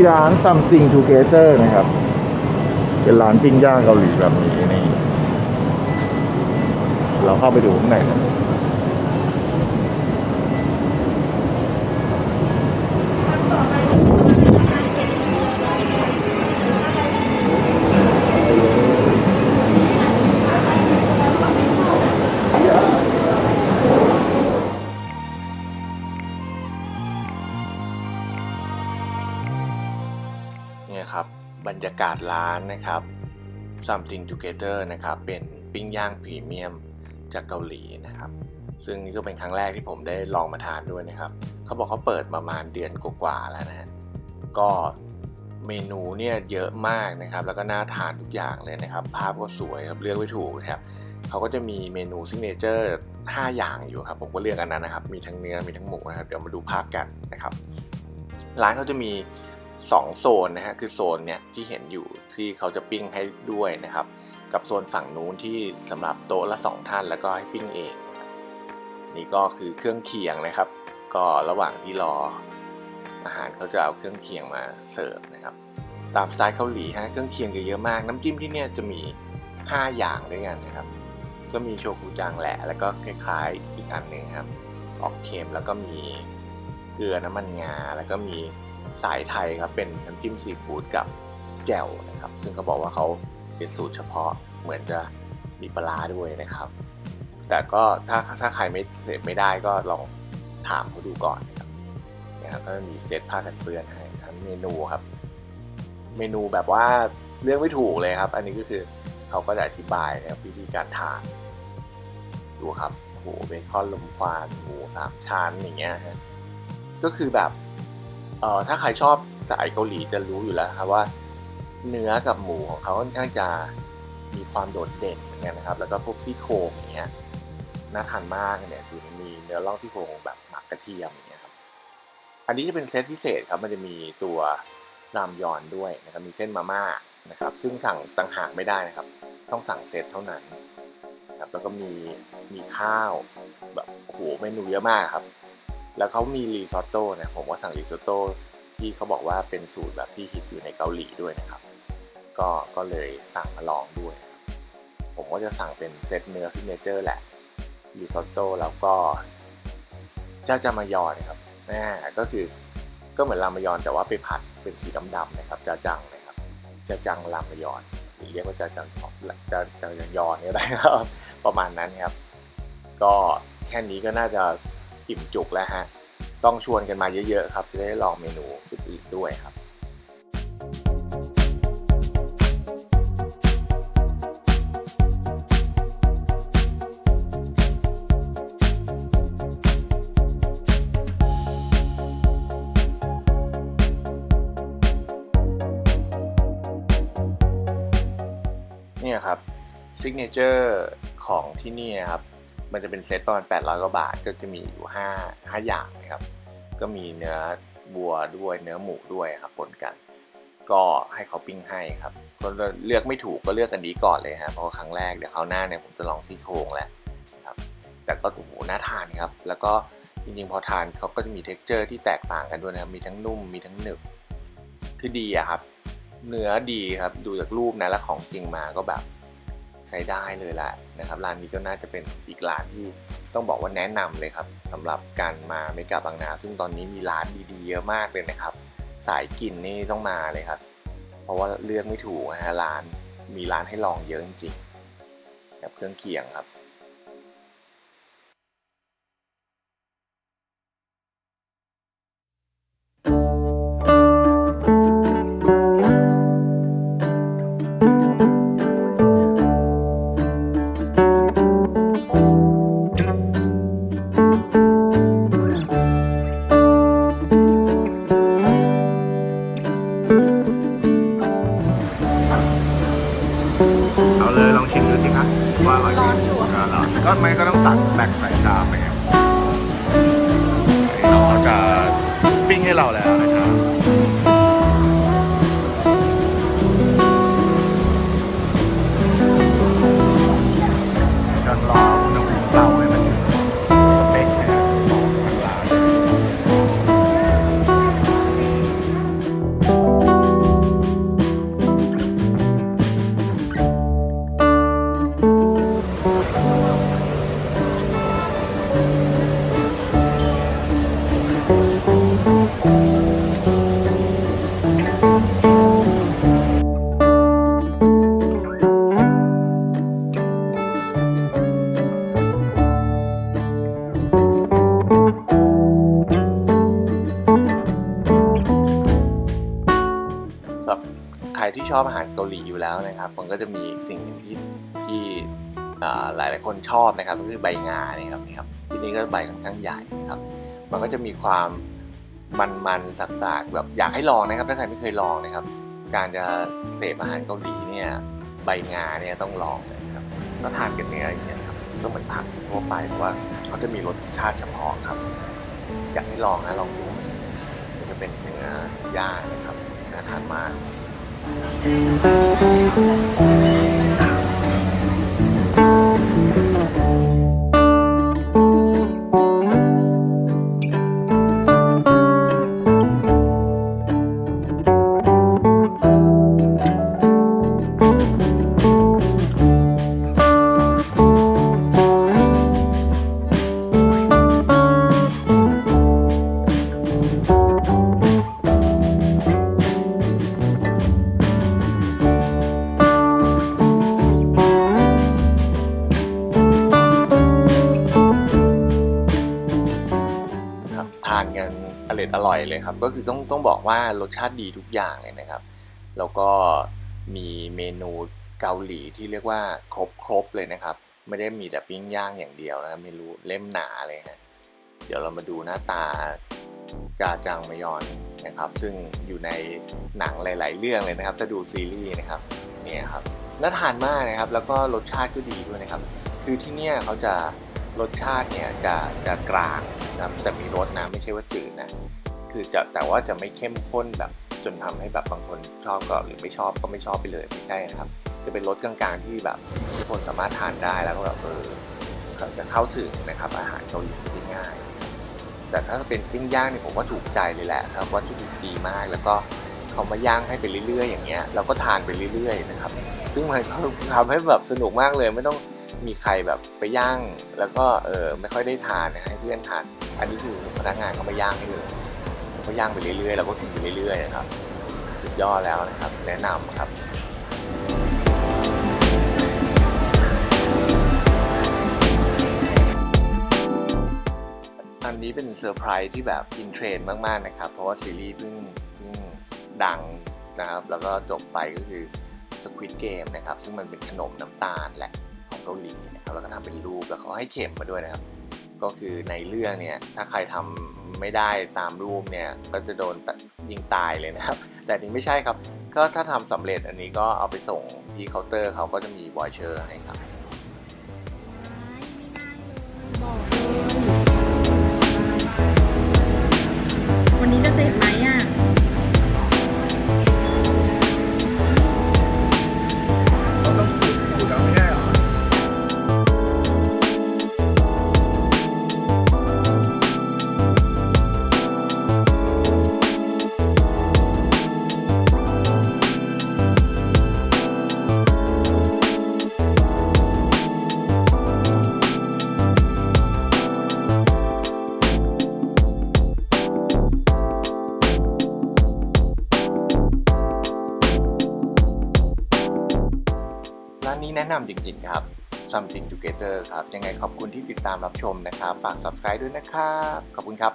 ที่ร้านซัมซิงทูเกเตอร์นะครับ เป็นร้านปิ้งย่างเกาหลีแบบนี้นี่ เราเข้าไปดูข้างในนะ กาศร้านนะครับ Something Together นะครับ เป็นปิ้งย่างพรีเมียมจากเกาหลีนะครับ ซึ่งนี่ก็เป็นครั้งแรกที่ผมได้ลองมาทานด้วยนะครับ เขาบอกเขาเปิดประมาณเดือนกว่าๆแล้วนะฮะก็เมนูเนี่ยเยอะมากนะครับ แล้วก็น่าทานทุกอย่างเลยนะครับ ภาพก็สวยครับเลือกไม่ถูกนะครับเขาก็จะมีเมนูซิกเนเจอร์5อย่างอยู่ครับ ผมก็เลือกอันนั้นนะครับ มีทั้งเนื้อมีทั้งหมูนะครับ เดี๋ยวมาดูภาพกันนะครับ ร้านเขาจะมี 2 โซนนะฮะคือโซนเนี่ยที่เห็นอยู่ที่เขาจะปิ้งให้ด้วยนะครับ กับโซนฝั่งนู้นที่สำหรับโต๊ะละ 2 ท่านแล้วก็ให้ปิ้งเอง นี่ก็คือเครื่องเคียงนะครับ ก็ระหว่างที่รอ อาหารเขาจะเอาเครื่องเคียงมาเสิร์ฟนะครับ ตามสไตล์เกาหลีฮะเครื่องเคียงจะเยอะมากน้ำจิ้มที่เนี่ยจะมี 5 อย่างด้วยกันนะครับ ก็มีโชกุจังแหละ แล้วก็คล้ายๆอีกอันหนึ่งครับออกเค็มแล้วก็มีเกลือน้ำมันงาแล้วก็มี สายไทยครับเป็นน้ำจิ้มซีฟู้ดกับแจ่วนะครับ ซึ่งเขาบอกว่าเขาเป็นสูตรเฉพาะเหมือนจะมีปลาด้วยนะครับ แต่ก็ถ้าถ้าใครไม่เสพไม่ได้ก็ลองถามเขาดูก่อนนะครับนะครับก็จะมีเซตผ้ากันเปื้อนให้ทั้งเมนูครับ เมนูแบบว่าเลือกไม่ถูกเลยครับ อันนี้ก็คือเขาก็จะอธิบายนะครับวิธีการทานดูครับโหเบคอนลมควันหมูสามชั้นอย่างเงี้ยฮะก็คือแบบ เอ่อถ้าใครชอบสายเกาหลีจะรู้อยู่แล้วครับว่า เนื้อกับหมูของเขาค่อนข้างจะมีความโดดเด่นเหมือนกันนะครับ แล้วก็พวกซี่โครงอย่างเงี้ยน่าทานมากเนี่ยคือมันมีเนื้อล่องซี่โครงแบบหมักกระเทียมอย่างเงี้ยครับอันนี้จะเป็นเซตพิเศษครับมันจะมีตัวรามยอนด้วยนะครับมีเส้นมาม่านะครับซึ่งสั่งต่างหากไม่ได้นะครับ ต้องสั่งเซตเท่านั้นนะครับแล้วก็มีมีข้าวแบบโอ้โหเมนูเยอะมากครับ แล้วเขามีรีซอตโต้เนี่ยผมก็สั่งรีซอตโต้ที่เขาบอกว่าเป็นสูตรแบบที่ฮิตอยู่ในเกาหลีด้วยนะครับ ก็ก็เลยสั่งมาลองด้วย ผมก็จะสั่งเป็นเซตเนื้อซิกเนเจอร์แหละรีซอตโต้แล้วก็เจ้าจามายอนนะครับอ่าก็คือก็เหมือนรามายอนแต่ว่าไปผัดเป็นสีดำๆนะครับจาจังนะครับจาจังรามายอนหรือเรียกว่าจาจังของจาจายอนก็ได้ครับประมาณนั้นครับ ก็แค่นี้ก็น่าจะ จิ้มจุกแล้วฮะ ต้องชวนกันมาเยอะๆครับ จะได้ลองเมนูอื่นๆด้วยครับเนี่ยครับซิกเนเจอร์ของที่นี่ครับ มันจะเป็นเซตประมาณ800กว่าบาท ก็จะมีอยู่5 5อย่างนะครับ ก็มีเนื้อบัวด้วยเนื้อหมูด้วยครับปนกัน ก็ให้เขาปิ้งให้ครับก็เลือกไม่ถูกก็เลือกอันนี้ก่อนเลยฮะเพราะว่าครั้งแรกเดี๋ยวคราวหน้าเนี่ยผมจะลองซี่โครงแหละครับแต่ก็โอ้โหน่าทานครับ แล้วก็จริงๆพอทานเขาก็จะมีเท็กเจอร์ที่แตกต่างกันด้วยนะครับมีทั้งนุ่มมีทั้งหนึบคือดีอะครับ เนื้อดีครับดูจากรูปนะแล้วของจริงมาก็แบบ ใช้ได้เลยแหละนะครับร้านนี้ก็น่าจะเป็นอีกร้านที่ต้องบอกว่าแนะนำเลยครับสำหรับการมาเมกาบางนา ซึ่งตอนนี้มีร้านดีๆเยอะมากเลยนะครับ สายกินนี่ต้องมาเลยครับ เพราะว่าเลือกไม่ถูกนะฮะร้านมีร้านให้ลองเยอะจริงๆกับเครื่องเคียงครับ ว่าอร่อยไหมก็เหรอก็ไม่ก็ต้องตักแบ่งใส่ชามไปไงน้องเขาจะปิ้งให้เราแล้วนะครับ ที่ชอบอาหารเกาหลีอยู่แล้วนะครับ มันก็จะมีสิ่งหนึ่งที่ที่หลายหลายคนชอบนะครับ ก็คือใบงาเนี่ยครับนี่ครับที่นี่ก็ใบค่อนข้างใหญ่นะครับ มันก็จะมีความมันๆสักๆแบบอยากให้ลองนะครับถ้าใครไม่เคยลองนะครับ การจะเสพอาหารเกาหลีเนี่ยใบงาเนี่ยต้องลองนะครับก็ทานกับเนื้ออย่างเงี้ยครับก็เหมือนผักทั่วไปเพราะว่าเขาจะมีรสชาติเฉพาะครับ อยากให้ลองนะลองดูมันจะเป็นเนื้อย่างนะครับน่าทานมาก ครั กันอร่อยเลยครับ ก็คือต้องต้องบอกว่ารสชาติดีทุกอย่างเลยนะครับ แล้วก็มีเมนูเกาหลีที่เรียกว่าครบครบเลยนะครับ ไม่ได้มีแต่ปิ้งย่างอย่างเดียวนะครับเมนูเล่มหนาเลยฮะเดี๋ยวเรามาดูหน้าตากาจังมยอนนะครับ ซึ่งอยู่ในหนังหลาย ๆ เรื่องเลยนะครับถ้าดูซีรีส์นะครับเนี่ยครับน่าทานมากนะครับ แล้วก็รสชาติก็ดีด้วยนะครับ คือที่เนี่ยเขาจะ รสชาติเนี่ยจะจะกลางนะแต่มีรสนะไม่ใช่ว่าจืดนะคือจะแต่ว่าจะไม่เข้มข้นแบบจนทำให้แบบบางคนชอบก็หรือไม่ชอบก็ไม่ชอบไปเลยไม่ใช่นะครับ จะเป็นรสกลางๆที่แบบทุกคนสามารถทานได้แล้วก็แบบเออจะเข้าถึงนะครับอาหารเกาหลีได้ง่าย แต่ถ้าเป็นปิ้งย่างเนี่ยผมว่าถูกใจเลยแหละครับวัตถุดิบดีมากแล้วก็เขามาย่างให้ไปเรื่อยๆ อย่างเงี้ยเราก็ทานไปเรื่อยๆนะครับ ซึ่งมันก็ทำให้แบบสนุกมากเลยไม่ต้อง มีใครแบบไปย่าง แล้วก็เออไม่ค่อยได้ทานนะให้เพื่อนทาน อันนี้คือพนักงานเขามาย่างให้เลยเขาก็ย่างไปเรื่อยๆเราก็กินไปเรื่อยๆนะครับสุดยอดแล้วนะครับ แนะนำครับอันนี้เป็นเซอร์ไพรส์ที่แบบอินเทรนมากๆนะครับ เพราะว่าซีรีส์เพิ่งเพิ่งดังนะครับ แล้วก็จบไปก็คือ Squid Game นะครับ ซึ่งมันเป็นขนมน้ำตาลแหละ เกาหลีนะครับแล้วก็ทำเป็นรูปแล้วเขาให้เข็มมาด้วยนะครับ ก็คือในเรื่องเนี่ยถ้าใครทำไม่ได้ตามรูปเนี่ยก็จะโดนยิงตายเลยนะครับ แต่นี้ไม่ใช่ครับ ก็ถ้าทำสำเร็จอันนี้ก็เอาไปส่งที่เคาน์เตอร์เขาก็จะมีบอยเชอร์ให้ครับ นี้แนะนำจริงๆครับ Something Together ครับ ยังไงขอบคุณที่ติดตามรับชมนะครับ ฝาก subscribe ด้วยนะครับ ขอบคุณครับ